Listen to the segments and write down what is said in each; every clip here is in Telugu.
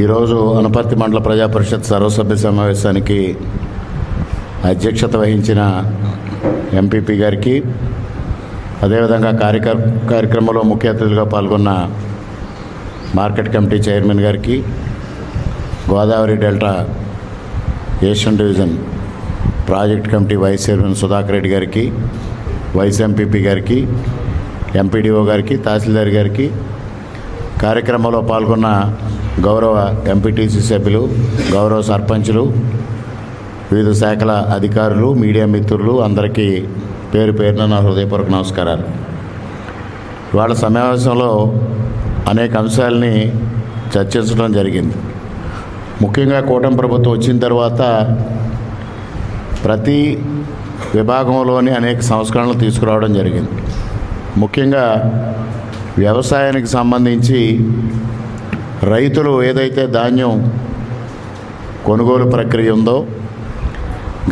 ఈరోజు అనపర్తి మండల ప్రజా పరిషత్ సర్వసభ్య సమావేశానికి అధ్యక్షత వహించిన ఎంపీపీ గారికి అదేవిధంగా కార్యకర్ కార్యక్రమంలో ముఖ్య అతిథులుగా పాల్గొన్న మార్కెట్ కమిటీ చైర్మన్ గారికి Godavari delta Asian division project committee vice chairman Sudhakar Reddy గారికి వైస్ ఎంపీపీ గారికి ఎంపీడీఓ గారికి తహసీల్దార్ గారికి కార్యక్రమంలో పాల్గొన్న గౌరవ ఎంపీటీసీ సభ్యులు గౌరవ సర్పంచులు వివిధ శాఖల అధికారులు మీడియా మిత్రులు అందరికీ పేరు పేరున నా హృదయపూర్వక నమస్కారాలు. వాళ్ళ సమావేశంలో అనేక అంశాలని చర్చించడం జరిగింది. ముఖ్యంగా కూటమి ప్రభుత్వం వచ్చిన తర్వాత ప్రతి విభాగంలోని అనేక సంస్కరణలు తీసుకురావడం జరిగింది. ముఖ్యంగా వ్యవసాయానికి సంబంధించి రైతులు ఏదైతే ధాన్యం కొనుగోలు ప్రక్రియ ఉందో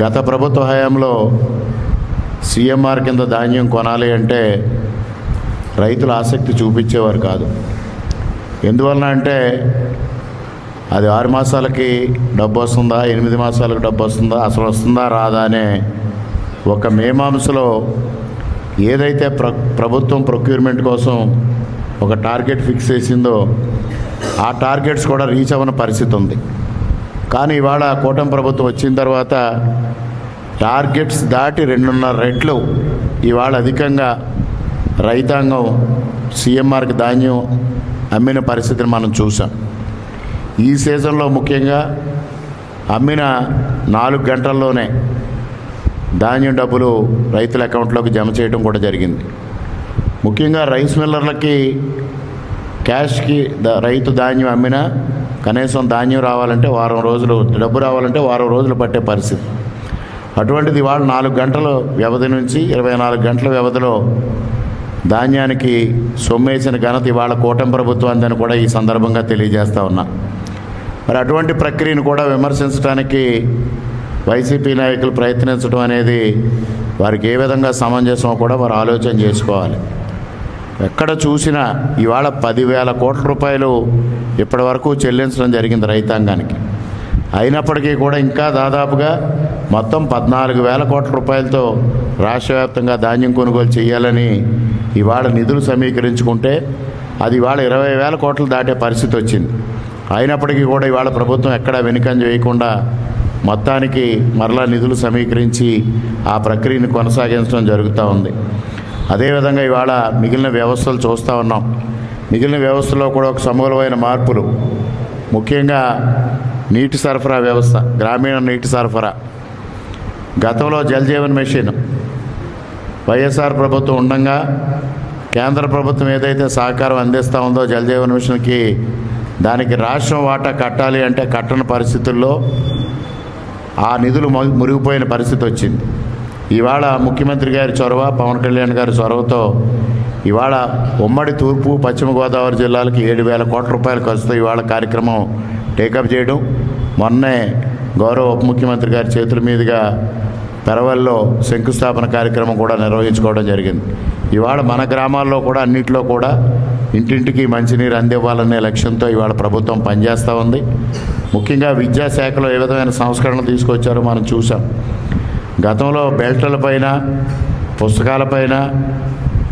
గత ప్రభుత్వ హయాంలో సీఎంఆర్ కింద ధాన్యం కొనాలి అంటే రైతులు ఆసక్తి చూపించేవారు కాదు. ఎందువలన అంటే అది ఆరు మాసాలకి డబ్బు వస్తుందా ఎనిమిది మాసాలకు డబ్బు వస్తుందా అసలు వస్తుందా రాదా అనే ఒక మేమాంసలో ఏదైతే ప్ర ప్రభుత్వం ప్రొక్యూర్మెంట్ కోసం ఒక టార్గెట్ ఫిక్స్ చేసిందో ఆ టార్గెట్స్ కూడా రీచ్ అవ్వని పరిస్థితి ఉంది. కానీ ఇవాళ కూటమి ప్రభుత్వం వచ్చిన తర్వాత టార్గెట్స్ దాటి రెండున్నర రెట్లు ఇవాళ అధికంగా రైతాంగం సీఎంఆర్కి ధాన్యం అమ్మిన పరిస్థితిని మనం చూసాం. ఈ సీజన్లో ముఖ్యంగా అమ్మిన నాలుగు గంటల్లోనే ధాన్యం డబ్బులు రైతుల అకౌంట్లోకి జమ చేయడం కూడా జరిగింది. ముఖ్యంగా రైస్ మిల్లర్లకి క్యాష్కి ద- రైతు ధాన్యం అమ్మినా కనీసం ధాన్యం రావాలంటే వారం రోజులు డబ్బు రావాలంటే వారం రోజులు పట్టే పరిస్థితి. అటువంటిది వాళ్ళు నాలుగు గంటల వ్యవధి నుంచి ఇరవై నాలుగు గంటల వ్యవధిలో ధాన్యానికి సొమ్మేసిన ఘనత ఇవాళ కూటమి ప్రభుత్వాన్ని కూడా ఈ సందర్భంగా తెలియజేస్తూ ఉన్నా. మరి అటువంటి ప్రక్రియను కూడా విమర్శించడానికి వైసీపీ నాయకులు ప్రయత్నించడం అనేది వారికి ఏ విధంగా సమంజసమో కూడా వారు ఆలోచన చేసుకోవాలి. ఎక్కడ చూసినా ఇవాళ పదివేల కోట్ల రూపాయలు ఇప్పటి వరకు చెల్లించడం జరిగింది రైతాంగానికి. అయినప్పటికీ కూడా ఇంకా దాదాపుగా మొత్తం పద్నాలుగు వేల కోట్ల రూపాయలతో రాష్ట్ర వ్యాప్తంగా ధాన్యం కొనుగోలు చేయాలని ఇవాళ నిధులు సమీకరించుకుంటే అది ఇవాళ ఇరవై వేల కోట్లు దాటే పరిస్థితి వచ్చింది. అయినప్పటికీ కూడా ఇవాళ ప్రభుత్వం ఎక్కడా వెనుకంజ వేయకుండా మొత్తానికి మరలా నిధులు సమీకరించి ఆ ప్రక్రియను కొనసాగించడం జరుగుతూ ఉంది. అదేవిధంగా ఇవాళ మిగిలిన వ్యవస్థలు చూస్తూ ఉన్నాం. మిగిలిన వ్యవస్థలో కూడా ఒక సమూలమైన మార్పులు. ముఖ్యంగా నీటి సరఫరా వ్యవస్థ గ్రామీణ నీటి సరఫరా. గతంలో జలజీవన్ మిషన్. వైఎస్ఆర్ ప్రభుత్వం ఉండగా కేంద్ర ప్రభుత్వం ఏదైతే సహకారం అందిస్తూ ఉందో జల్జీవన్ మిషన్కి దానికి రాష్ట్రం వాటా కట్టాలి అంటే కట్టని పరిస్థితుల్లో ఆ నిధులు మురిగిపోయిన పరిస్థితి వచ్చింది. ఇవాళ ముఖ్యమంత్రి గారి చొరవ పవన్ కళ్యాణ్ గారి చొరవతో ఇవాళ ఉమ్మడి తూర్పు పశ్చిమ గోదావరి జిల్లాలకి ఏడు వేల కోట్ల రూపాయల ఖర్చుతో ఇవాళ కార్యక్రమం టేకప్ చేయడం. మొన్నే గౌరవ ఉప ముఖ్యమంత్రి గారి చేతుల మీదుగా పెరవల్లో శంకుస్థాపన కార్యక్రమం కూడా నిర్వహించుకోవడం జరిగింది. ఇవాళ మన గ్రామాల్లో కూడా అన్నింటిలో కూడా ఇంటింటికి మంచినీరు అందివ్వాలనే లక్ష్యంతో ఇవాళ ప్రభుత్వం పనిచేస్తూ ఉంది. ముఖ్యంగా విద్యాశాఖలో ఏ విధమైన సంస్కరణలు తీసుకొచ్చారో మనం చూసాం గతంలో బెల్టుల పైన పుస్తకాలపైన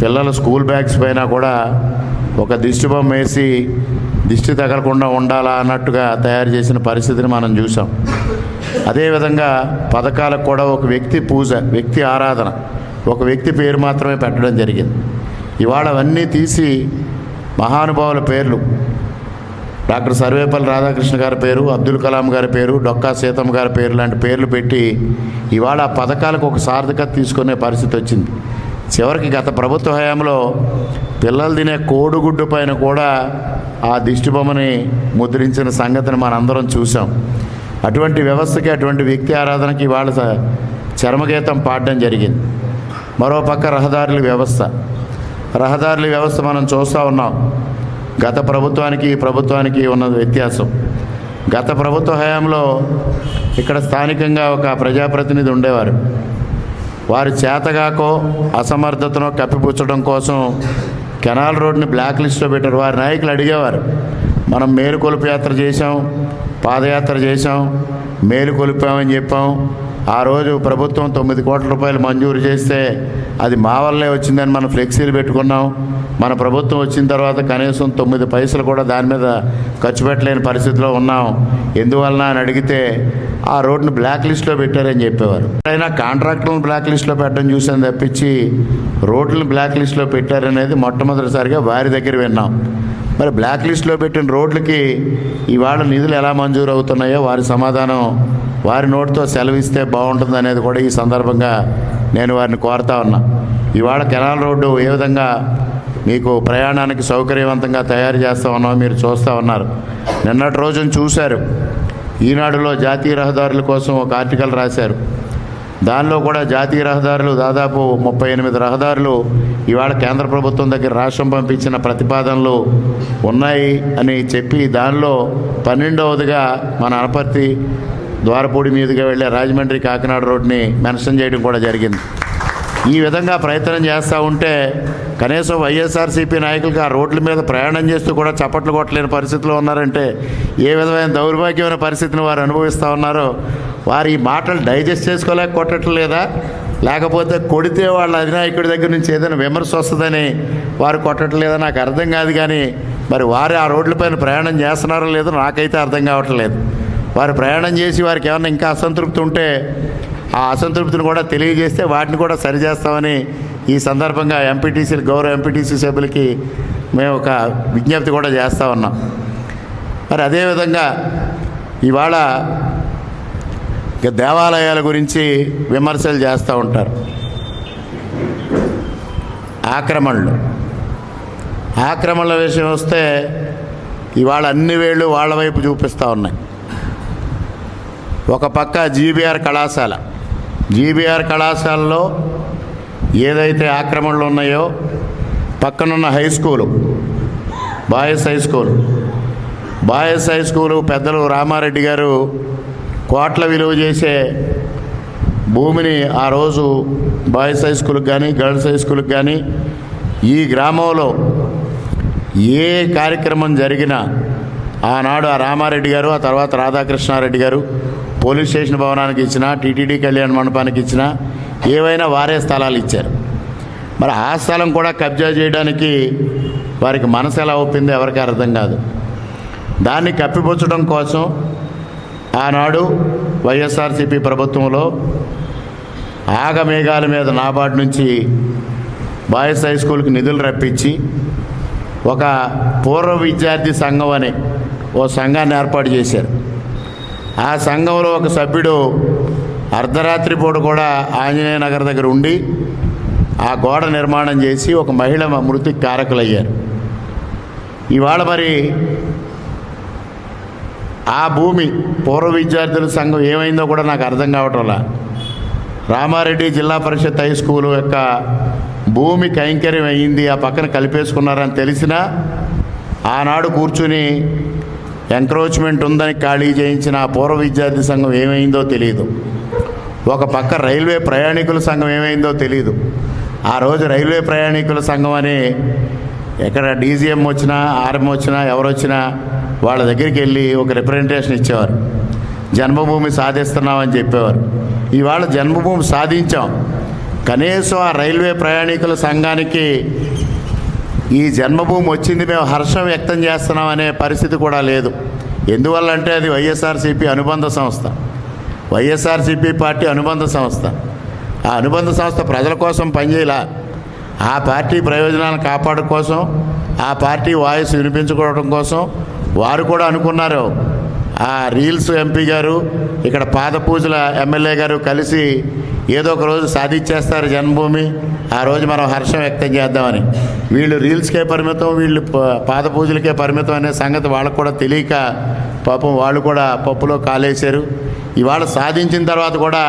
పిల్లల స్కూల్ బ్యాగ్స్ పైన కూడా ఒక దిష్టిబొమ్మ వేసి దిష్టి తగలకుండా ఉండాలా అన్నట్టుగా తయారు చేసిన పరిస్థితిని మనం చూసాం అదేవిధంగా పథకాలకు కూడా ఒక వ్యక్తి పూజ వ్యక్తి ఆరాధన ఒక వ్యక్తి పేరు మాత్రమే పెట్టడం జరిగింది. ఇవాళ అవన్నీ తీసి మహానుభావుల పేర్లు డాక్టర్ సర్వేపల్లి రాధాకృష్ణ గారి పేరు అబ్దుల్ కలాం గారి పేరు డొక్కా సీతమ్మ గారి పేరు లాంటి పేర్లు పెట్టి ఇవాళ ఆ పథకాలకు ఒక సార్థకత తీసుకునే పరిస్థితి వచ్చింది. చివరికి గత ప్రభుత్వ హయాంలో పిల్లలు తినే కోడిగుడ్డు పైన కూడా ఆ దిష్టిబొమ్మని ముద్రించిన సంగతిని మనందరం చూసాం అటువంటి వ్యవస్థకి అటువంటి వ్యక్తి ఆరాధనకి ఇవాళ స- చరమగీతం పాడడం జరిగింది. మరోపక్క రహదారుల వ్యవస్థ. రహదారుల వ్యవస్థ మనం చూస్తూ ఉన్నాం. గత ప్రభుత్వానికి ఈ ప్రభుత్వానికి ఉన్న వ్యత్యాసం. గత ప్రభుత్వ హయాంలో ఇక్కడ స్థానికంగా ఒక ప్రజాప్రతినిధి ఉండేవారు. వారి చేతగాకో అసమర్థతను కప్పిపుచ్చడం కోసం కెనాల్ రోడ్ని బ్లాక్ లిస్ట్లో పెట్టారు. వారి నాయకులు అడిగేవారు మనం మేలుకొలుపు యాత్ర చేశాం పాదయాత్ర చేశాం మేలుకొలిపామని చెప్పాం. ఆ రోజు ప్రభుత్వం తొమ్మిది కోట్ల రూపాయలు మంజూరు చేస్తే అది మా వల్లే వచ్చిందని మనం ఫ్లెక్సీలు పెట్టుకున్నాం. మన ప్రభుత్వం వచ్చిన తర్వాత కనీసం తొమ్మిది పైసలు కూడా దాని మీద ఖర్చు పెట్టలేని పరిస్థితిలో ఉన్నాం. ఎందువలన అని అడిగితే ఆ రోడ్డును బ్లాక్ లిస్ట్లో పెట్టారని చెప్పేవారు. అయినా కాంట్రాక్టులను బ్లాక్ లిస్ట్లో పెట్టడం చూసాను తప్పించి రోడ్లను బ్లాక్ లిస్ట్లో పెట్టారనేది మొట్టమొదటిసారిగా వారి దగ్గర విన్నాం. మరి బ్లాక్ లిస్ట్లో పెట్టిన రోడ్లకి ఇవాళ నిధులు ఎలా మంజూరు అవుతున్నాయో వారి సమాధానం వారి నోటితో సెలవిస్తే బాగుంటుంది అనేది కూడా ఈ సందర్భంగా నేను వారిని కోరుతా ఉన్నా. ఇవాళ కెనాల్ రోడ్డు ఏ విధంగా మీకు ప్రయాణానికి సౌకర్యవంతంగా తయారు చేస్తా ఉన్నామో మీరు చూస్తూ ఉన్నారు. నిన్నటి రోజున చూశారు. ఈనాడులో జాతీయ రహదారుల కోసం ఒక ఆర్టికల్ రాశారు. దానిలో కూడా జాతీయ రహదారులు దాదాపు ముప్పై ఎనిమిది రహదారులు ఇవాళ కేంద్ర ప్రభుత్వం దగ్గర రాష్ట్రం పంపించిన ప్రతిపాదనలు ఉన్నాయి అని చెప్పి దానిలో పన్నెండవదిగా మన అనపర్తి ద్వారపూడి మీదుగా వెళ్ళే రాజమండ్రి కాకినాడ రోడ్ని మెన్షన్ చేయడం కూడా జరిగింది. ఈ విధంగా ప్రయత్నం చేస్తూ ఉంటే కనీసం వైఎస్ఆర్సీపీ నాయకులకు ఆ రోడ్ల మీద ప్రయాణం చేస్తూ కూడా చప్పట్లు కొట్టలేని పరిస్థితిలో ఉన్నారంటే ఏ విధమైన దౌర్భాగ్యమైన పరిస్థితిని వారు అనుభవిస్తూ ఉన్నారో వారు ఈ మాటలు డైజెస్ట్ చేసుకోలేక కొట్టట్లేదా? లేకపోతే కొడితే వాళ్ళ అధినాయకుడి దగ్గర నుంచి ఏదైనా విమర్శ వస్తుందని వారు కొట్టట్లేదా? నాకు అర్థం కాదు కానీ మరి వారు ఆ రోడ్లపైన ప్రయాణం చేస్తున్నారో లేదో నాకైతే అర్థం కావట్లేదు. వారు ప్రయాణం చేసి వారికి ఏమైనా ఇంకా అసంతృప్తి ఉంటే ఆ అసంతృప్తిని కూడా తెలియజేస్తే వాటిని కూడా సరిచేస్తామని ఈ సందర్భంగా ఎంపీటీసీ గౌరవ ఎంపీటీసీ సభ్యులకి మేము ఒక విజ్ఞప్తి కూడా చేస్తూ ఉన్నాం. మరి అదేవిధంగా ఇవాళ దేవాలయాల గురించి విమర్శలు చేస్తూ ఉంటారు. ఆక్రమణలు. ఆక్రమణల విషయం వస్తే ఇవాళ అన్ని వేళ్ళు వాళ్ళ వైపు చూపిస్తూ ఉన్నాయి. ఒక పక్క జీబీఆర్ కళాశాల. జీబీఆర్ కళాశాలలో ఏదైతే ఆక్రమణలు ఉన్నాయో పక్కనున్న high school boys high school. Boys high school పెద్దలు రామారెడ్డి గారు కోట్ల విలువ చేసే భూమిని ఆ రోజు బాయ్స్ హై స్కూల్కి కానీ గర్ల్స్ హై స్కూల్కి కానీ ఈ గ్రామంలో ఏ కార్యక్రమం జరిగినా ఆనాడు ఆ రామారెడ్డి గారు ఆ తర్వాత రాధాకృష్ణారెడ్డి గారు పోలీస్ స్టేషన్ భవనానికి ఇచ్చిన టీటీడీ కళ్యాణ మండపానికి ఇచ్చిన ఏవైనా వారే స్థలాలు ఇచ్చారు. మరి ఆ స్థలం కూడా కబ్జా చేయడానికి వారికి మనసు ఎలా ఒప్పిందో ఎవరికి అర్థం కాదు. దాన్ని కప్పిపుచ్చడం కోసం ఆనాడు వైఎస్ఆర్సీపీ ప్రభుత్వంలో ఆగమేఘాల మీద నాబార్డు నుంచి బాయ్స్ హై స్కూల్కి నిధులు రప్పించి ఒక పూర్వ విద్యార్థి సంఘం అని ఓ సంఘాన్ని ఏర్పాటు చేశారు. ఆ సంఘంలో ఒక సభ్యుడు అర్ధరాత్రి పూట కూడా ఆంజనేయ నగర్ దగ్గర ఉండి ఆ గోడ నిర్మాణం చేసి ఒక మహిళ మృతికి కారకులయ్యారు. ఇవాళ మరి ఆ భూమి పూర్వ విద్యార్థుల సంఘం ఏమైందో కూడా నాకు అర్థం కావటంలా రామారెడ్డి జిల్లా పరిషత్ హై స్కూల్ యొక్క భూమి కైంకర్యం అయ్యింది ఆ పక్కన కలిపేసుకున్నారని తెలిసినా ఆనాడు కూర్చుని ఎంక్రోచ్మెంట్ ఉందని ఖాళీ చేయించిన ఆ పూర్వ విద్యార్థి సంఘం ఏమైందో తెలియదు ఒక పక్క రైల్వే ప్రయాణికుల సంఘం ఏమైందో తెలియదు ఆ రోజు రైల్వే ప్రయాణికుల సంఘం అని ఎక్కడ డీజీఎం వచ్చినా ఆర్ఎం వచ్చినా ఎవరు వచ్చినా వాళ్ళ దగ్గరికి వెళ్ళి ఒక రిప్రజెంటేషన్ ఇచ్చేవారు. జన్మభూమి సాధిస్తున్నామని చెప్పేవారు. ఇవాళ జన్మభూమి సాధించాం. కనీసం ఆ రైల్వే ప్రయాణికుల సంఘానికి ఈ జన్మభూమి వచ్చింది మేము హర్షం వ్యక్తం చేస్తున్నాం అనే పరిస్థితి కూడా లేదు. ఎందువల్ల అంటే అది వైఎస్ఆర్సీపీ అనుబంధ సంస్థ. వైఎస్ఆర్సీపీ పార్టీ అనుబంధ సంస్థ. ఆ అనుబంధ సంస్థ ప్రజల కోసం పనిచేయాల. ఆ పార్టీ ప్రయోజనాలను కాపాడడం కోసం ఆ పార్టీ వాయిస్ వినిపించుకోవడం కోసం వారు కూడా అనుకున్నారు. ఆ రీల్స్ ఎంపీ గారు ఇక్కడ పాద పూజల ఎమ్మెల్యే గారు కలిసి ఏదో ఒక రోజు సాధించేస్తారు జన్మభూమి. ఆ రోజు మనం హర్షం వ్యక్తం చేద్దామని. వీళ్ళు రీల్స్కే పరిమితం వీళ్ళు పాద పూజలకే పరిమితం అనే సంగతి వాళ్ళకు కూడా తెలియక పాపం వాళ్ళు కూడా పప్పులో కాలేశారు. ఇవాళ సాధించిన తర్వాత కూడా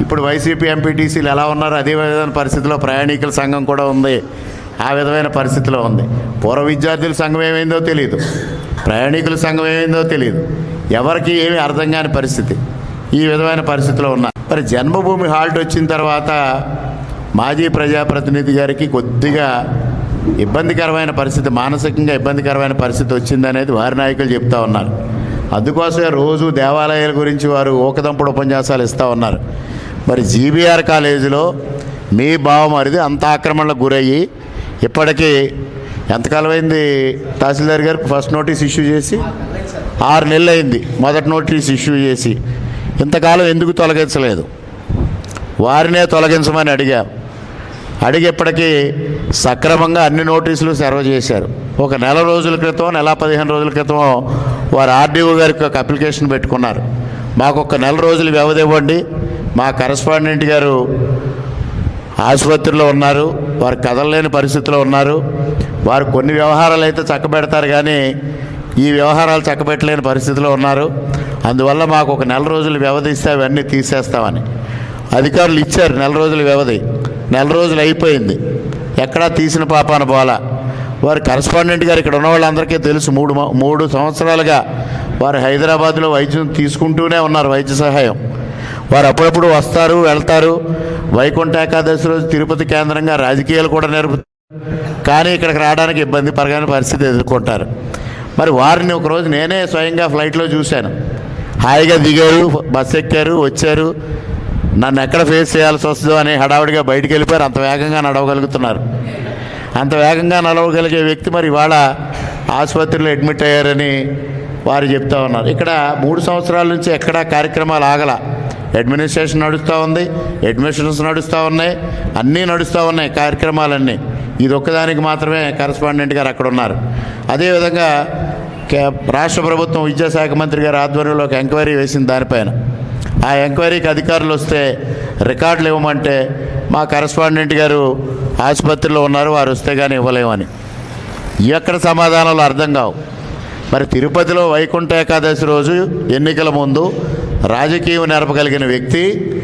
ఇప్పుడు వైసీపీ ఎంపీటీసీలు ఎలా ఉన్నారో అదే విధమైన పరిస్థితిలో ప్రయాణికుల సంఘం కూడా ఉంది. ఆ విధమైన పరిస్థితిలో ఉంది. పూర్వ విద్యార్థుల సంఘం ఏమైందో తెలియదు ప్రయాణికుల సంఘం ఏమైందో తెలియదు ఎవరికి ఏమీ అర్థం కాని పరిస్థితి. ఈ విధమైన పరిస్థితిలో ఉన్నారు మరి జన్మభూమి హాల్ట్ వచ్చిన తర్వాత మాజీ ప్రజాప్రతినిధి గారికి కొద్దిగా ఇబ్బందికరమైన పరిస్థితి మానసికంగా ఇబ్బందికరమైన పరిస్థితి వచ్చిందనేది వారి నాయకులు చెప్తా ఉన్నారు. అందుకోసమే రోజు దేవాలయాల గురించి వారు ఓకదంపుడు ఉపన్యాసాలు ఇస్తూ ఉన్నారు. మరి జీబీఆర్ కాలేజీలో మీ బావమరిది అంత ఆక్రమణలకు గురయ్యి ఇప్పటికీ ఎంతకాలం అయింది తహసీల్దార్ గారికి ఫస్ట్ నోటీస్ ఇష్యూ చేసి ఆరు నెలలు అయింది మొదటి నోటీస్ ఇష్యూ చేసి ఇంతకాలం ఎందుకు తొలగించలేదు? వారినే తొలగించమని అడిగాం. అడిగేప్పటికీ సక్రమంగా అన్ని నోటీసులు సర్వ్ చేశారు. ఒక నెల రోజుల క్రితం నెల పదిహేను రోజుల క్రితం వారు ఆర్డీఓ గారికి ఒక అప్లికేషన్ పెట్టుకున్నారు. మాకు ఒక నెల రోజులు వ్యవధి ఇవ్వండి. మా కరస్పాండెంట్ గారు ఆసుపత్రిలో ఉన్నారు. వారు కదలలేని పరిస్థితిలో ఉన్నారు. వారు కొన్ని వ్యవహారాలు అయితే చక్కబెడతారు కానీ ఈ వ్యవహారాలు చక్కబెట్టలేని పరిస్థితిలో ఉన్నారు. అందువల్ల మాకు ఒక నెల రోజులు వ్యవధి ఇస్తే అవన్నీ తీసేస్తామని. అధికారులు ఇచ్చారు నెల రోజుల వ్యవధి. నెల రోజులు అయిపోయింది. ఎక్కడా తీసిన పాపాన పోలా వారి కరస్పాండెంట్ గారు ఇక్కడ ఉన్న వాళ్ళందరికీ తెలుసు మూడు మూడు సంవత్సరాలుగా వారు హైదరాబాద్లో వైద్యం తీసుకుంటూనే ఉన్నారు వైద్య సహాయం. వారు అప్పుడప్పుడు వస్తారు వెళ్తారు. వైకుంఠ ఏకాదశి రోజు తిరుపతి కేంద్రంగా రాజకీయాలు కూడా నేర్పుతారు కానీ ఇక్కడికి రావడానికి ఇబ్బంది పరమైన పరిస్థితి ఎదుర్కొంటారు. మరి వారిని ఒకరోజు నేనే స్వయంగా ఫ్లైట్లో చూశాను. హాయిగా దిగారు బస్ ఎక్కారు వచ్చారు. నన్ను ఎక్కడ ఫేస్ చేయాల్సి వస్తుందో అని హడావుడిగా బయటికి వెళ్ళిపోయారు. అంత వేగంగా నడవగలుగుతున్నారు. అంత వేగంగా నడవగలిగే వ్యక్తి మరి ఇవాళ ఆసుపత్రిలో అడ్మిట్ అయ్యారని వారు చెప్తా ఉన్నారు. ఇక్కడ మూడు సంవత్సరాల నుంచి ఎక్కడా కార్యక్రమాలు ఆగల. అడ్మినిస్ట్రేషన్ నడుస్తూ ఉంది అడ్మిషన్స్ నడుస్తూ ఉన్నాయి అన్నీ నడుస్తూ ఉన్నాయి కార్యక్రమాలన్నీ. ఇది ఒక్కదానికి మాత్రమే కరస్పాండెంట్ గారు అక్కడ ఉన్నారు. అదేవిధంగా రాష్ట్ర ప్రభుత్వం విద్యాశాఖ మంత్రి గారి ఆధ్వర్యంలో ఒక ఎంక్వైరీ వేసింది దానిపైన. ఆ ఎంక్వైరీకి అధికారులు వస్తే రికార్డులు ఇవ్వమంటే మా కరస్పాండెంట్ గారు ఆసుపత్రిలో ఉన్నారు వారు వస్తే కానీ ఇవ్వలేమని. ఎక్కడ సమాధానాలు అర్థం కావు. మరి తిరుపతిలో వైకుంఠ ఏకాదశి రోజు ఎన్నికల ముందు రాజకీయం నెరపగలిగిన వ్యక్తి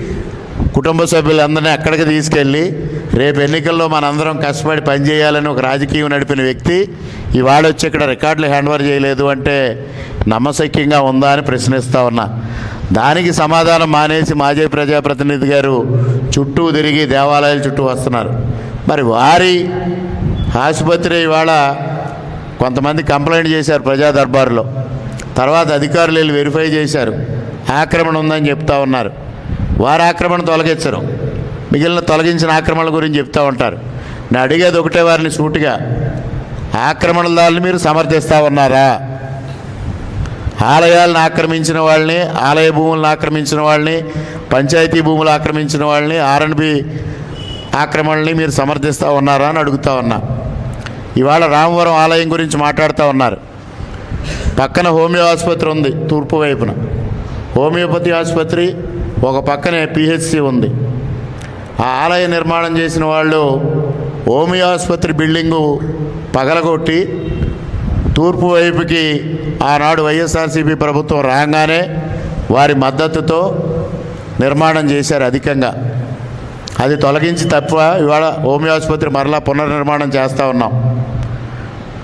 కుటుంబ సభ్యులందరినీ అక్కడికి తీసుకెళ్ళి రేపు ఎన్నికల్లో మనందరం కష్టపడి పనిచేయాలని ఒక రాజకీయం నడిపిన వ్యక్తి. ఇవాళ వచ్చి ఇక్కడ రికార్డులు హ్యాండ్ఓవర్ చేయలేదు అంటే నమ్మశక్యంగా ఉందా అని ప్రశ్నిస్తా ఉన్నా. దానికి సమాధానం మానేసి మాజీ ప్రజాప్రతినిధి గారు చుట్టూ తిరిగి దేవాలయాల చుట్టూ వస్తున్నారు. మరి వారి ఆసుపత్రి ఇవాళ కొంతమంది కంప్లైంట్ చేశారు ప్రజా దర్బారులో. తర్వాత అధికారులు వెళ్ళి వెరిఫై చేశారు. ఆక్రమణ ఉందని చెప్తా ఉన్నారు. వారు ఆక్రమణ తొలగించరు. మిగిలిన తొలగించిన ఆక్రమణల గురించి చెప్తా ఉంటారు. నేను అడిగేది ఒకటే వారిని సూటిగా. ఆక్రమణదారులు మీరు సమర్థిస్తూ ఉన్నారా? ఆలయాలను ఆక్రమించిన వాళ్ళని ఆలయ భూములను ఆక్రమించిన వాళ్ళని పంచాయతీ భూములు ఆక్రమించిన వాళ్ళని ఆర్ఎన్బి ఆక్రమణల్ని మీరు సమర్థిస్తూ ఉన్నారా అని అడుగుతా ఉన్నా. ఇవాళ రామవరం ఆలయం గురించి మాట్లాడుతూ ఉన్నారు. పక్కన హోమియో ఆసుపత్రి ఉంది తూర్పు వైపున. హోమియోపతి ఆసుపత్రి ఒక పక్కనే పిహెచ్సి ఉంది. ఆ ఆలయ నిర్మాణం చేసిన వాళ్ళు హోమియో ఆసుపత్రి బిల్డింగు పగలగొట్టి తూర్పు వైపుకి ఆనాడు వైఎస్ఆర్సీపీ ప్రభుత్వం రాగానే వారి మద్దతుతో నిర్మాణం చేశారు అధికంగా. అది తొలగించి తప్ప ఇవాళ హోమి ఆసుపత్రి మరలా పునర్నిర్మాణం చేస్తూ ఉన్నాం.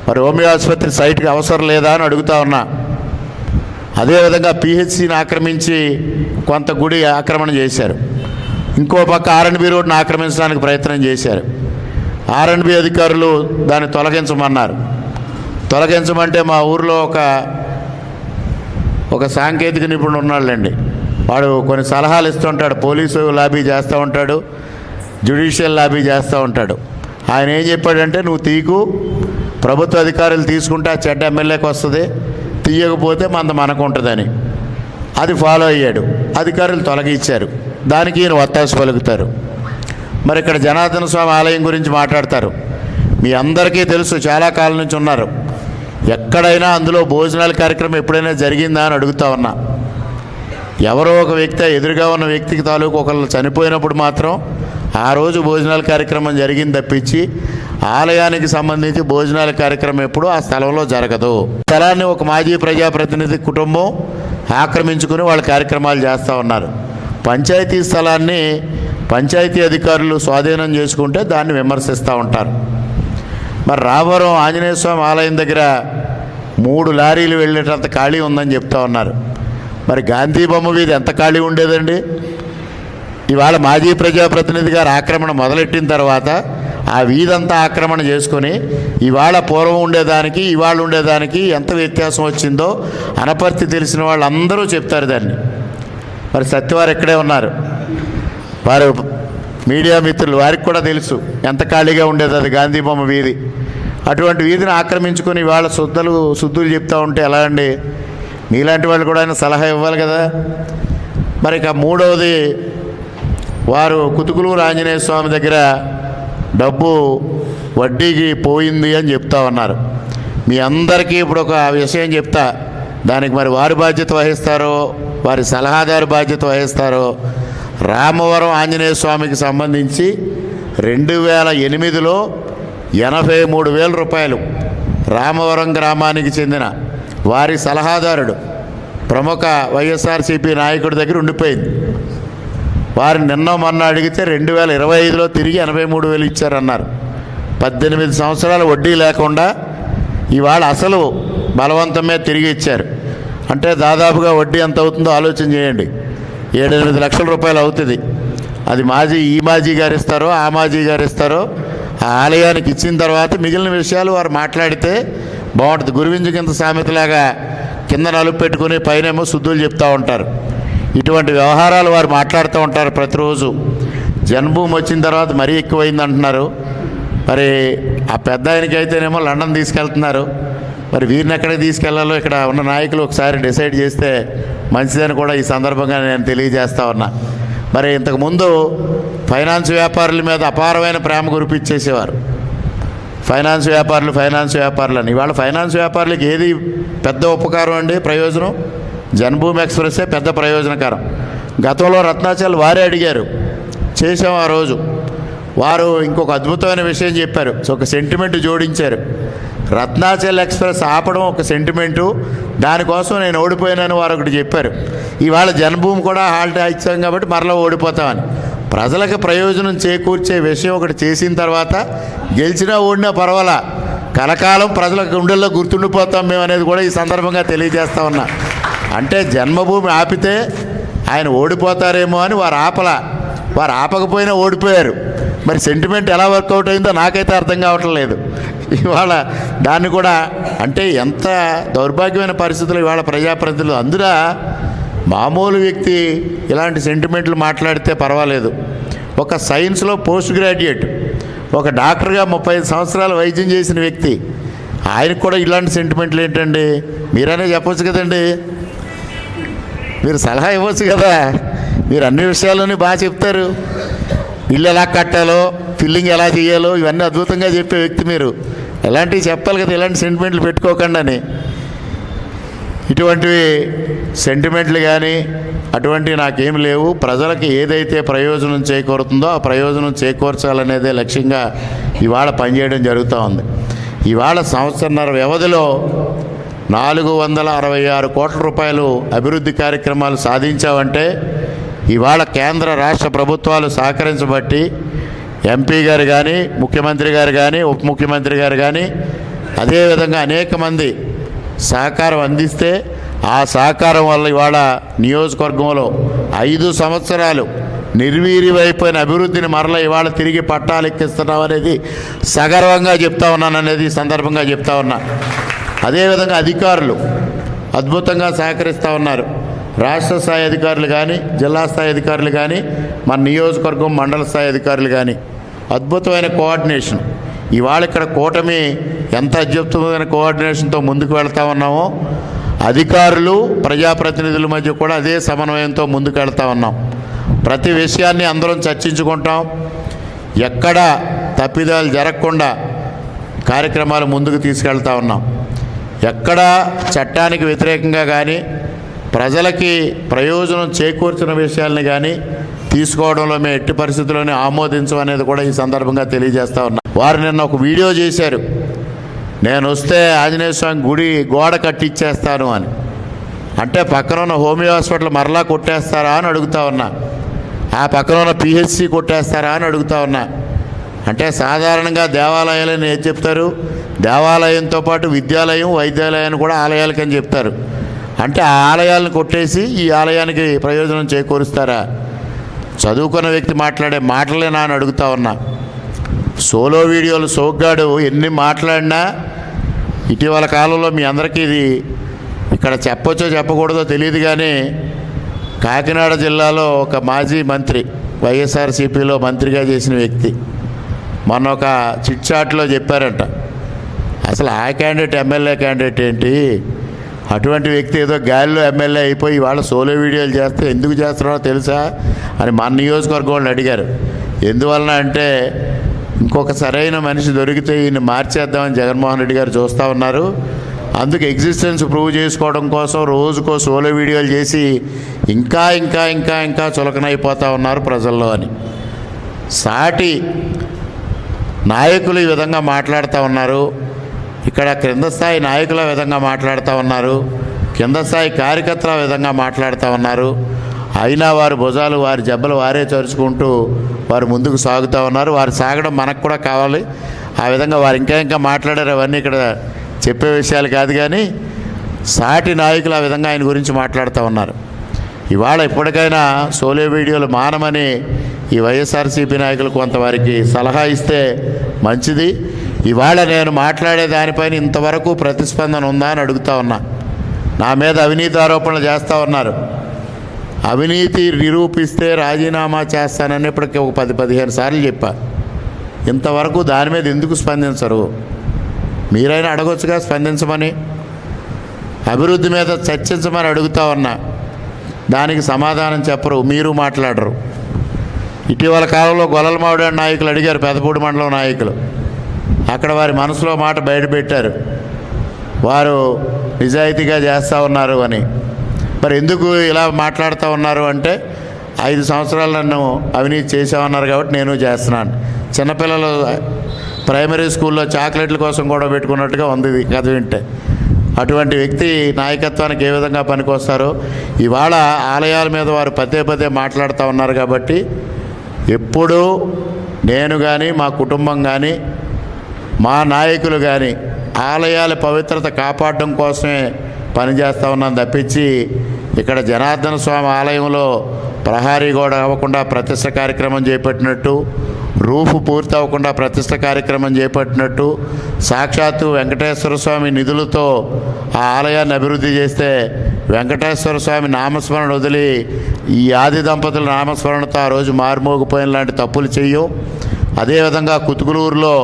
మరి హోమి ఆసుపత్రి సైట్కి అవసరం లేదా అని అడుగుతా ఉన్నా. అదేవిధంగా పిహెచ్సిని ఆక్రమించి కొంత గుడి ఆక్రమణ చేశారు. ఇంకో పక్క ఆర్ఎండ్బి రోడ్ని ఆక్రమించడానికి ప్రయత్నం చేశారు. ఆర్ఎండ్బి అధికారులు దాన్ని తొలగించమన్నారు. తొలగించమంటే మా ఊర్లో ఒక ఒక సాంకేతిక నిపుణుడు ఉన్నాళ్ళండి వాడు కొన్ని సలహాలు ఇస్తుంటాడు. పోలీసు లాబీ చేస్తూ ఉంటాడు. జ్యుడిషియల్ లాబీ చేస్తూ ఉంటాడు. ఆయన ఏం చెప్పాడంటే నువ్వు తీకు. ప్రభుత్వ అధికారులు తీసుకుంటే ఆ చెడ్డ ఎమ్మెల్యేకి వస్తుంది. తీయకపోతే మంద మనకు ఉంటుందని. అది ఫాలో అయ్యాడు. అధికారులు తొలగించారు. దానికి ఈయన వత్తాసు పలుకుతారు. మరి ఇక్కడ జనార్దన స్వామి ఆలయం గురించి మాట్లాడతారు. మీ అందరికీ తెలుసు చాలా కాలం నుంచి ఉన్నారు. ఎక్కడైనా అందులో భోజనాల కార్యక్రమం ఎప్పుడైనా జరిగిందా అని అడుగుతా ఉన్నా. ఎవరో ఒక వ్యక్తి ఎదురుగా ఉన్న వ్యక్తికి తాలూకు ఒకళ్ళు చనిపోయినప్పుడు మాత్రం ఆ రోజు భోజనాల కార్యక్రమం జరిగింది తప్పించి ఆలయానికి సంబంధించి భోజనాల కార్యక్రమం ఎప్పుడు ఆ స్థలంలో జరగదు. స్థలాన్ని ఒక మాజీ ప్రజాప్రతినిధి కుటుంబం ఆక్రమించుకుని వాళ్ళ కార్యక్రమాలు చేస్తూ ఉన్నారు. పంచాయతీ స్థలాన్ని పంచాయతీ అధికారులు స్వాధీనం చేసుకుంటే దాన్ని విమర్శిస్తూ ఉంటారు. మరి రావరం ఆంజనేయ స్వామి ఆలయం దగ్గర మూడు లారీలు వెళ్ళేటంత ఖాళీ ఉందని చెప్తా ఉన్నారు. మరి గాంధీ బొమ్మ వీధి ఎంత ఖాళీ ఉండేదండి? ఇవాళ మాజీ ప్రజాప్రతినిధి గారు ఆక్రమణ మొదలెట్టిన తర్వాత ఆ వీధంతా ఆక్రమణ చేసుకొని ఇవాళ పూర్వం ఉండేదానికి ఇవాళ ఉండేదానికి ఎంత వ్యత్యాసం వచ్చిందో అనపర్తి తెలిసిన వాళ్ళందరూ చెప్తారు దాన్ని. మరి సత్యవారు ఇక్కడే ఉన్నారు. వారు మీడియా మిత్రులు వారికి కూడా తెలుసు ఎంత ఖాళీగా ఉండేది అది గాంధీ బొమ్మ వీధి. అటువంటి వీధిని ఆక్రమించుకొని వాళ్ళ శుద్ధులు శుద్ధులు చెప్తూ ఉంటే ఎలా అండి? మీలాంటి వాళ్ళు కూడా ఆయన సలహా ఇవ్వాలి కదా? మరి ఇక మూడవది వారు కుతుకులూరు ఆంజనేయ స్వామి దగ్గర డబ్బు వడ్డీకి పోయింది అని చెప్తా ఉన్నారు. మీ అందరికీ ఇప్పుడు ఒక విషయం చెప్తా. దానికి మరి వారి బాధ్యత వహిస్తారో వారి సలహాదారు బాధ్యత వహిస్తారో రామవరం ఆంజనేయ స్వామికి సంబంధించి రెండు వేల ఎనిమిదిలో ఎనభై మూడు వేల రూపాయలు రామవరం గ్రామానికి చెందిన వారి సలహాదారుడు ప్రముఖ వైఎస్ఆర్సీపీ నాయకుడి దగ్గర ఉండిపోయింది. వారిని నిన్న మొన్న అడిగితే రెండు వేల ఇరవై ఐదులో తిరిగి ఎనభై మూడు వేలు ఇచ్చారన్నారు. పద్దెనిమిది సంవత్సరాల వడ్డీ లేకుండా ఇవాళ అసలు బలవంతమే తిరిగి ఇచ్చారు. అంటే దాదాపుగా వడ్డీ ఎంత అవుతుందో ఆలోచన చేయండి. ఏడెనిమిది లక్షల రూపాయలు అవుతుంది. అది మాజీ ఈ మాజీ గారు ఇస్తారో ఆ మాజీ గారు ఇస్తారో ఆ ఆలయానికి ఇచ్చిన తర్వాత మిగిలిన విషయాలు వారు మాట్లాడితే బాగుంటుంది. గురువింజు కింద సామెతలాగా కింద నలుపు పెట్టుకుని పైనేమో శుద్ధులు చెప్తూ ఉంటారు. ఇటువంటి వ్యవహారాలు వారు మాట్లాడుతూ ఉంటారు ప్రతిరోజు. జన్మభూమి వచ్చిన తర్వాత మరీ ఎక్కువైంది అంటున్నారు మరి ఆ పెద్ద ఆయనకి అయితేనేమో లండన్ తీసుకెళ్తున్నారు. మరి వీరిని ఎక్కడికి తీసుకెళ్ళాలో ఇక్కడ ఉన్న నాయకులు ఒకసారి డిసైడ్ చేస్తే మంచిదని కూడా ఈ సందర్భంగా నేను తెలియజేస్తా ఉన్నా. మరి ఇంతకుముందు ఫైనాన్స్ వ్యాపారుల మీద అపారమైన ప్రేమ కురిపించేసేవారు ఫైనాన్స్ వ్యాపారులు ఫైనాన్స్ వ్యాపారులు అని ఇవాళ ఫైనాన్స్ వ్యాపారులకు ఏది పెద్ద ఉపకారం అండి? ప్రయోజనం? జన్మభూమి ఎక్స్ప్రెస్సే పెద్ద ప్రయోజనకరం. గతంలో రత్నాచల్ వారే అడిగారు. చేసాం ఆ రోజు. వారు ఇంకొక అద్భుతమైన విషయం చెప్పారు. సో ఒక సెంటిమెంట్ జోడించారు. రత్నాచల్ ఎక్స్ప్రెస్ ఆపడం ఒక సెంటిమెంటు దానికోసం నేను ఓడిపోయానని వారు ఒకటి చెప్పారు. ఇవాళ జన్మభూమి కూడా హాల్ట్ ఇచ్చాం కాబట్టి మరలా ఓడిపోతామని. ప్రజలకు ప్రయోజనం చేకూర్చే విషయం ఒకటి చేసిన తర్వాత గెలిచినా ఓడినా పర్వాలా? కలకాలం ప్రజల గుండెల్లో గుర్తుండిపోతాం మేము అనేది కూడా ఈ సందర్భంగా తెలియజేస్తా ఉన్నా. అంటే జన్మభూమి ఆపితే ఆయన ఓడిపోతారేమో అని వారు ఆపలా. వారు ఆపకపోయినా ఓడిపోయారు. మరి సెంటిమెంట్ ఎలా వర్కౌట్ అయిందో నాకైతే అర్థం కావటం లేదు. ఇవాళ దాన్ని కూడా అంటే ఎంత దౌర్భాగ్యమైన పరిస్థితులు ఇవాళ ప్రజాప్రతినిధులు. అందులో మామూలు వ్యక్తి ఇలాంటి సెంటిమెంట్లు మాట్లాడితే పర్వాలేదు. ఒక సైన్స్లో పోస్ట్ గ్రాడ్యుయేట్ ఒక డాక్టర్గా ముప్పై ఐదు సంవత్సరాలు వైద్యం చేసిన వ్యక్తి. ఆయనకు కూడా ఇలాంటి సెంటిమెంట్లు ఏంటండి? మీరనే చెప్పొచ్చు కదండి. మీరు సలహా ఇవ్వచ్చు కదా. మీరు అన్ని విషయాలని బాగా చెప్తారు. ఇల్లు ఎలా కట్టాలో ఫిల్లింగ్ ఎలా చేయాలో ఇవన్నీ అద్భుతంగా చెప్పే వ్యక్తి మీరు. ఎలాంటివి చెప్పాలి కదా ఇలాంటి సెంటిమెంట్లు పెట్టుకోకండి అని ఇటువంటివి సెంటిమెంట్లు కానీ అటువంటివి నాకేం లేవు. ప్రజలకు ఏదైతే ప్రయోజనం చేకూరుతుందో ఆ ప్రయోజనం చేకూర్చాలనేదే లక్ష్యంగా ఇవాళ పనిచేయడం జరుగుతూ ఉంది. ఇవాళ సంవత్సరన్నర వ్యవధిలో నాలుగు వందల అరవై ఆరు కోట్ల రూపాయలు అభివృద్ధి కార్యక్రమాలు సాధించామంటే ఇవాళ కేంద్ర రాష్ట్ర ప్రభుత్వాలు సహకరించబట్టి ఎంపీ గారు కానీ ముఖ్యమంత్రి గారు కానీ ఉప ముఖ్యమంత్రి గారు కానీ అదేవిధంగా అనేక మంది సహకారం అందిస్తే ఆ సహకారం వల్ల ఇవాళ నియోజకవర్గంలో ఐదు సంవత్సరాలు నిర్వీర్యమైపోయిన అభివృద్ధిని మరల ఇవాళ తిరిగి పట్టాలెక్కిస్తున్నాం అనేది సగర్వంగా చెప్తా ఉన్నాను అనేది సందర్భంగా చెప్తా ఉన్నా. అదేవిధంగా అధికారులు అద్భుతంగా సహకరిస్తూ ఉన్నారు. రాష్ట్ర స్థాయి అధికారులు కానీ జిల్లా స్థాయి అధికారులు కానీ మన నియోజకవర్గం మండల స్థాయి అధికారులు కానీ అద్భుతమైన కోఆర్డినేషన్. ఇవాళ ఇక్కడ కూటమి ఎంత అద్భుతమైన కోఆర్డినేషన్తో ముందుకు వెళ్తా ఉన్నామో అధికారులు ప్రజాప్రతినిధుల మధ్య కూడా అదే సమన్వయంతో ముందుకు వెళ్తా ఉన్నాం. ప్రతి విషయాన్ని అందరం చర్చించుకుంటాం. ఎక్కడ తప్పిదాలు జరగకుండా కార్యక్రమాలు ముందుకు తీసుకెళ్తా ఉన్నాం. ఎక్కడ చట్టానికి వ్యతిరేకంగా కానీ ప్రజలకి ప్రయోజనం చేకూర్చిన విషయాల్ని కానీ తీసుకోవడంలో మేము ఎట్టి పరిస్థితుల్లోనే ఆమోదించం అనేది కూడా ఈ సందర్భంగా తెలియజేస్తా ఉన్నా. వారు నిన్న ఒక వీడియో చేశారు. నేను వస్తే ఆంజనేయ స్వామి గుడి గోడ కట్టిచ్చేస్తాను అని. అంటే పక్కన ఉన్న హోమియో హాస్పిటల్ మరలా కొట్టేస్తారా అని అడుగుతా ఉన్నా. ఆ పక్కన ఉన్న పిహెచ్సి కొట్టేస్తారా అని అడుగుతా ఉన్నా. అంటే సాధారణంగా దేవాలయాలని ఏం చెప్తారు? దేవాలయంతో పాటు విద్యాలయం వైద్యాలయాన్ని కూడా ఆలయాలకని చెప్తారు. అంటే ఆ ఆలయాలను కొట్టేసి ఈ ఆలయానికి ప్రయోజనం చేకూరుస్తారా? చదువుకున్న వ్యక్తి మాట్లాడే మాటలేనా అని అడుగుతా ఉన్నా. సోలో వీడియోలు సోగ్గాడు ఎన్ని మాట్లాడినా ఇటీవల కాలంలో మీ అందరికీ ఇది ఇక్కడ చెప్పొచ్చో చెప్పకూడదో తెలియదు కానీ కాకినాడ జిల్లాలో ఒక మాజీ మంత్రి వైఎస్ఆర్సీపీలో మంత్రిగా చేసిన వ్యక్తి. మొన్న ఒక చిట్ చాట్లో చెప్పారంట. అసలు ఆ క్యాండిడేట్ ఎమ్మెల్యే క్యాండిడేట్ ఏంటి? అటువంటి వ్యక్తి ఏదో గాలిలో ఎమ్మెల్యే అయిపోయి వాళ్ళ సోలో వీడియోలు చేస్తే ఎందుకు చేస్తున్నారో తెలుసా అని మన నియోజకవర్గం వాళ్ళు అడిగారు. ఎందువలన అంటే ఇంకొక సరైన మనిషి దొరికితే ఈయన మార్చేద్దామని జగన్మోహన్ రెడ్డి గారు చూస్తూ ఉన్నారు. అందుకు ఎగ్జిస్టెన్స్ ప్రూవ్ చేసుకోవడం కోసం రోజుకో సోలో వీడియోలు చేసి ఇంకా ఇంకా ఇంకా ఇంకా చులకనైపోతూ ఉన్నారు ప్రజల్లో అని. సాటి నాయకులు ఈ విధంగా మాట్లాడుతూ ఉన్నారు. ఇక్కడ క్రింద స్థాయి నాయకుల విధంగా మాట్లాడుతూ ఉన్నారు. కింద స్థాయి కార్యకర్తల విధంగా మాట్లాడుతూ ఉన్నారు. అయినా వారి భుజాలు వారి జబ్బలు వారే చరుచుకుంటూ వారు ముందుకు సాగుతూ ఉన్నారు. వారు సాగడం మనకు కూడా కావాలి. ఆ విధంగా వారు ఇంకా ఇంకా మాట్లాడారు. అవన్నీ ఇక్కడ చెప్పే విషయాలు కాదు కానీ సాటి నాయకులు ఆ విధంగా ఆయన గురించి మాట్లాడుతూ ఉన్నారు. ఇవాళ ఇప్పటికైనా సోలో వీడియోలు మానమని ఈ వైఎస్ఆర్సీపీ నాయకులు కొంతవారికి సలహా ఇస్తే మంచిది. ఇవాళ నేను మాట్లాడే దానిపైన ఇంతవరకు ప్రతిస్పందన ఉందా అని అడుగుతా ఉన్నా. నా మీద అవినీతి ఆరోపణలు చేస్తూ ఉన్నారు. అవినీతి నిరూపిస్తే రాజీనామా చేస్తానని ఇప్పటికి ఒక పది పదిహేను సార్లు చెప్పా. ఇంతవరకు దాని మీద ఎందుకు స్పందించరు? మీరైనా అడగొచ్చుగా స్పందించమని. అభివృద్ధి మీద చర్చించమని అడుగుతా ఉన్నా. దానికి సమాధానం చెప్పరు మీరు మాట్లాడరు. ఇటీవల కాలంలో గొల్లలమావిడ నాయకులు అడిగారు పెదపూడి మండలం నాయకులు. అక్కడ వారి మనసులో మాట బయటపెట్టారు. వారు నిజాయితీగా చేస్తూ ఉన్నారు అని. మరి ఎందుకు ఇలా మాట్లాడుతూ ఉన్నారు అంటే ఐదు సంవత్సరాలు నన్ను అవినీతి చేసామన్నారు కాబట్టి నేను చేస్తున్నాను. చిన్నపిల్లలు ప్రైమరీ స్కూల్లో చాక్లెట్ల కోసం కూడా పెట్టుకున్నట్టుగా ఉంది కథ వింటే. అటువంటి వ్యక్తి నాయకత్వానికి ఏ విధంగా పనికొస్తారో ఇవాళ ఆలయాల మీద వారు పదే పదే మాట్లాడుతూ ఉన్నారు కాబట్టి ఎప్పుడూ నేను కానీ మా కుటుంబం కానీ మా నాయకులు కానీ ఆలయాల పవిత్రత కాపాడడం కోసమే పనిచేస్తూ ఉన్నాం తప్పించి ఇక్కడ జనార్దన స్వామి ఆలయంలో ప్రహారీ గోడ అవ్వకుండా ప్రతిష్ట కార్యక్రమం చేపట్టినట్టు రూఫ్ పూర్తి అవ్వకుండా ప్రతిష్ట కార్యక్రమం చేపట్టినట్టు సాక్షాత్తు వెంకటేశ్వర స్వామి నిధులతో ఆ ఆలయాన్ని అభివృద్ధి చేస్తే వెంకటేశ్వర స్వామి నామస్మరణ వదిలి ఈ ఆది దంపతుల నామస్మరణతో ఆ రోజు మారుమోగిపోయిన లాంటి తప్పులు చెయ్యం. అదేవిధంగా కుతుకులూరులో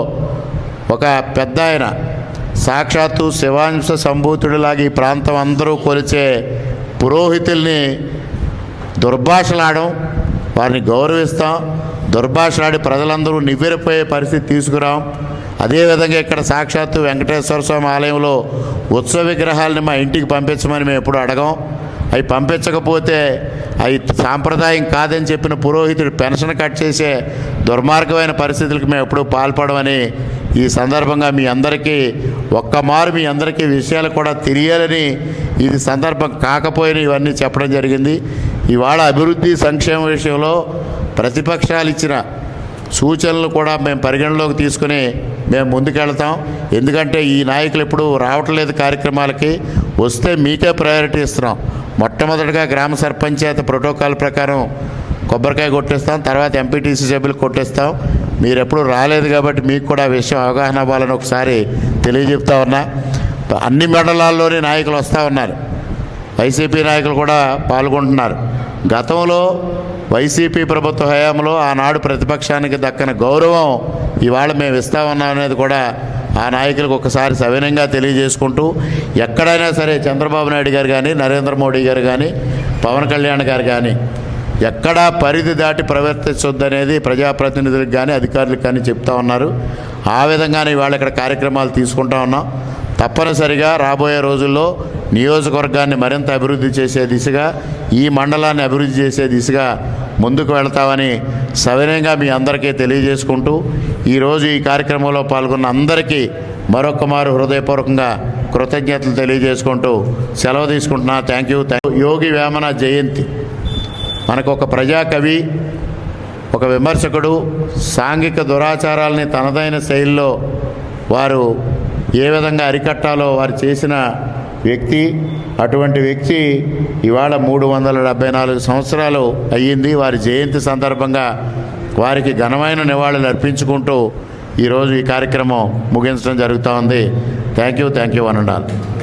ఒక పెద్ద ఆయన. సాక్షాత్తు శివాంశ సంభూతుడిలాగా ఈ ప్రాంతం అందరూ కొలిచే పురోహితుల్ని దుర్భాషలాడడం వారిని గౌరవిస్తాం. దుర్భాషలాడి ప్రజలందరూ నివ్వెరపోయే పరిస్థితి తీసుకురాం. అదేవిధంగా ఇక్కడ సాక్షాత్తు వెంకటేశ్వర స్వామి ఆలయంలో ఉత్సవ విగ్రహాలని మా ఇంటికి పంపించమని మేము ఎప్పుడు అడగం. అవి పంపించకపోతే అవి సాంప్రదాయం కాదని చెప్పిన పురోహితుడు పెన్షన్ కట్ చేసే దుర్మార్గమైన పరిస్థితులకు మేము ఎప్పుడూ పాల్పడమని ఈ సందర్భంగా మీ అందరికీ ఒక్క మారు మీ అందరికీ విషయాలు కూడా తెలియాలని ఇది సందర్భం కాకపోయినా ఇవన్నీ చెప్పడం జరిగింది. ఇవాళ అభివృద్ధి సంక్షేమ విషయంలో ప్రతిపక్షాలు ఇచ్చిన సూచనలు కూడా మేము పరిగణలోకి తీసుకుని మేము ముందుకెళ్తాం. ఎందుకంటే ఈ నాయకులు ఎప్పుడు రావట్లేదు కార్యక్రమాలకి. వస్తే మీకే ప్రయారిటీ ఇస్తున్నాం. మొట్టమొదటిగా గ్రామ సర్పంచాయతీ ప్రోటోకాల్ ప్రకారం కొబ్బరికాయ కొట్టేస్తాం తర్వాత ఎంపీటీసీ సభ్యులు కొట్టేస్తాం. మీరు ఎప్పుడు రాలేదు కాబట్టి మీకు కూడా విషయం అవగాహన అవ్వాలని ఒకసారి తెలియజెప్తా ఉన్నా. అన్ని మండలాల్లోని నాయకులు వస్తూ ఉన్నారు. వైసీపీ నాయకులు కూడా పాల్గొంటున్నారు. గతంలో వైసీపీ ప్రభుత్వ హయాంలో ఆనాడు ప్రతిపక్షానికి దక్కని గౌరవం ఇవాళ మేము ఇస్తా ఉన్నాం అనేది కూడా ఆ నాయకులకు ఒకసారి సవినంగా తెలియజేసుకుంటూ ఎక్కడైనా సరే చంద్రబాబు నాయుడు గారు కానీ నరేంద్ర మోడీ గారు కానీ పవన్ కళ్యాణ్ గారు కానీ ఎక్కడా పరిధి దాటి ప్రవర్తించొద్దనేది ప్రజాప్రతినిధులకు కానీ అధికారులకు కానీ చెప్తా ఉన్నారు. ఆ విధంగానే ఇవాళ ఇక్కడ కార్యక్రమాలు తీసుకుంటా ఉన్నాం. తప్పనిసరిగా రాబోయే రోజుల్లో నియోజకవర్గాన్ని మరింత అభివృద్ధి చేసే దిశగా ఈ మండలాన్ని అభివృద్ధి చేసే దిశగా ముందుకు వెళ్తామని సవినయంగా మీ అందరికీ తెలియజేసుకుంటూ ఈరోజు ఈ కార్యక్రమంలో పాల్గొన్న అందరికీ మరొక మారు హృదయపూర్వకంగా కృతజ్ఞతలు తెలియజేసుకుంటూ సెలవు తీసుకుంటున్నా. థ్యాంక్ యూ యోగి వేమన జయంతి. మనకు ఒక ప్రజాకవి ఒక విమర్శకుడు సాంఘిక దురాచారాల్ని తనదైన శైలిలో వారు ఏ విధంగా అరికట్టాలో వారు చేసిన వ్యక్తి అటువంటి వ్యక్తి ఇవాళ మూడు వందల డెబ్బై నాలుగు సంవత్సరాలు అయ్యింది. వారి జయంతి సందర్భంగా వారికి ఘనమైన నివాళులు అర్పించుకుంటూ ఈరోజు ఈ కార్యక్రమం ముగించడం జరుగుతూ ఉంది. Thank you thank you అనండాలి.